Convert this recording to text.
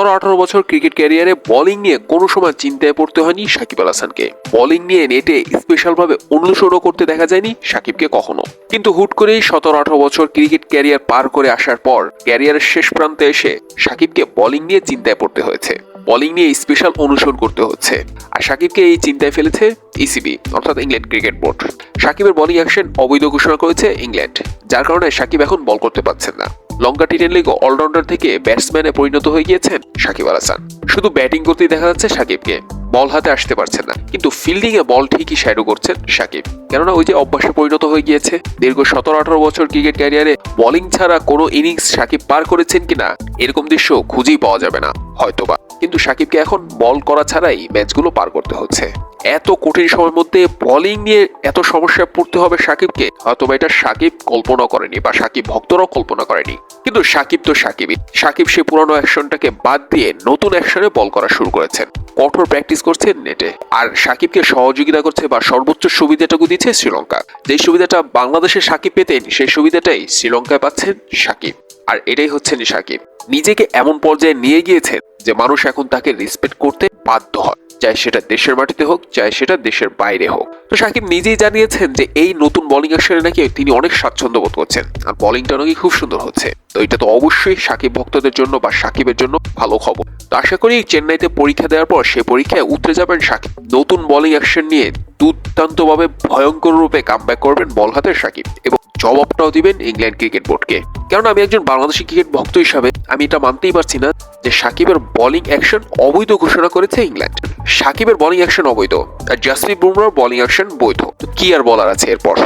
সতেরো আঠারো বছর ক্রিকেট ক্যারিয়ারে বোলিং নিয়ে কোনো সময় চিন্তায় পড়তে হয়নি সাকিব আল হাসানকে। বোলিং নিয়ে নেটে স্পেশাল ভাবে অনুসরণ করতে দেখা যায়নি সাকিবকে কখনো। কিন্তু হুট করেই সতেরো আঠারো বছর ক্রিকেট ক্যারিয়ার পার করে আসার পর ক্যারিয়ারের শেষ প্রান্তে এসে সাকিবকে বোলিং নিয়ে চিন্তায় পড়তে হয়েছে। বোলিং নিয়ে স্পেশাল অনুসরণ করতে হচ্ছে। আর সাকিবকে এই চিন্তায় ফেলেছে ইসিবি অর্থাৎ ইংল্যান্ড ক্রিকেট বোর্ড। সাকিবের বোলিং অ্যাকশন অবৈধ ঘোষণা করেছে ইংল্যান্ড, যার কারণে সাকিব এখন বল করতে পারছেন না। Lanka T ten league allrounder থেকে ব্যাটসম্যানে পরিণত হয়ে গিয়েছেন সাকিব আল হাসান। শুধু ব্যাটিং করতেই দেখা যাচ্ছে সাকিবকে। বল হাতে আসতে পারছেন না। কিন্তু ফিল্ডিং এ বল ঠিকই শ্যাডো করছেন সাকিব। কেননা ওই যে অভ্যাসে পরিণত হয়ে গিয়েছে, দীর্ঘ সতেরো আঠারো বছর ক্রিকেট ক্যারিয়ারে বোলিং ছাড়া কোনো ইনিংস সাকিব পার করেছেন কিনা, এরকম দৃশ্য খুঁজেই পাওয়া যাবে না, হয়তোবা। কিন্তু সাকিবকে এখন বল করা ছাড়াই ম্যাচগুলো পার করতে হচ্ছে। এত কঠিন সময়ের মধ্যে বোলিং নিয়ে এত সমস্যায় পড়তে হবে সাকিবকে, হয়তোবা এটা সাকিব কল্পনা করেনি বা সাকিব ভক্তরাও কল্পনা করেনি। কিন্তু সাকিব তো সাকিবই। সাকিব সে পুরনো অ্যাকশনটাকে বাদ দিয়ে নতুন অ্যাকশনে বল করা শুরু করেছেন। কঠোর প্র্যাকটিস করছেন নেটে আর সাকিবকে সহযোগিতা করছে বা সর্বোচ্চ সুবিধাটুকু দিচ্ছে শ্রীলঙ্কা। যে সুবিধাটা বাংলাদেশে সাকিব পেতেন, সেই সুবিধাটাই শ্রীলঙ্কায় পাচ্ছেন সাকিব। আর এটাই হচ্ছেন সাকিব। নিজেকে এমন পর্যায়ে নিয়ে গিয়েছেন যে মানুষ এখন তাকে রেসপেক্ট করতে বাধ্য হয় চাই সেটা দেশের মাটিতে হোক, চাই সেটা দেশের বাইরে হোক। তো সাকিব নিজেই জানিয়েছেন যে এই নতুন বোলিং অ্যাকশনে নাকি তিনি অনেক স্বাচ্ছন্দ্য বোধ করছেন। আর বোলিংটা নাকি খুব সুন্দর হচ্ছে। তো এটা তো অবশ্যই সাকিব ভক্তদের জন্য বা সাকিবের জন্য ভালো খবর। তো আশা করি চেন্নাইতে পরীক্ষা দেওয়ার পর সে পরীক্ষায় উতরে যাবেন সাকিব। নতুন বোলিং অ্যাকশন নিয়ে দুর্দান্তভাবে ভয়ঙ্কর রূপে কামব্যাক করবেন বল হাতের সাকিব। এবং জবাবটাও দিবেন ইংল্যান্ড ক্রিকেট বোর্ডকে। কারণ আমি একজন বাংলাদেশি ক্রিকেট ভক্ত হিসাবে, আমি এটা মানতেই পারছি না যে সাকিবের বোলিং অ্যাকশন অবৈধ ঘোষণা করেছে ইংল্যান্ড। সাকিবের বোলিং অ্যাকশন অবৈধ, আর জাসপ্রীত বুমরার বলিং অ্যাকশন বৈধ। কি আর বলার আছে এরপর?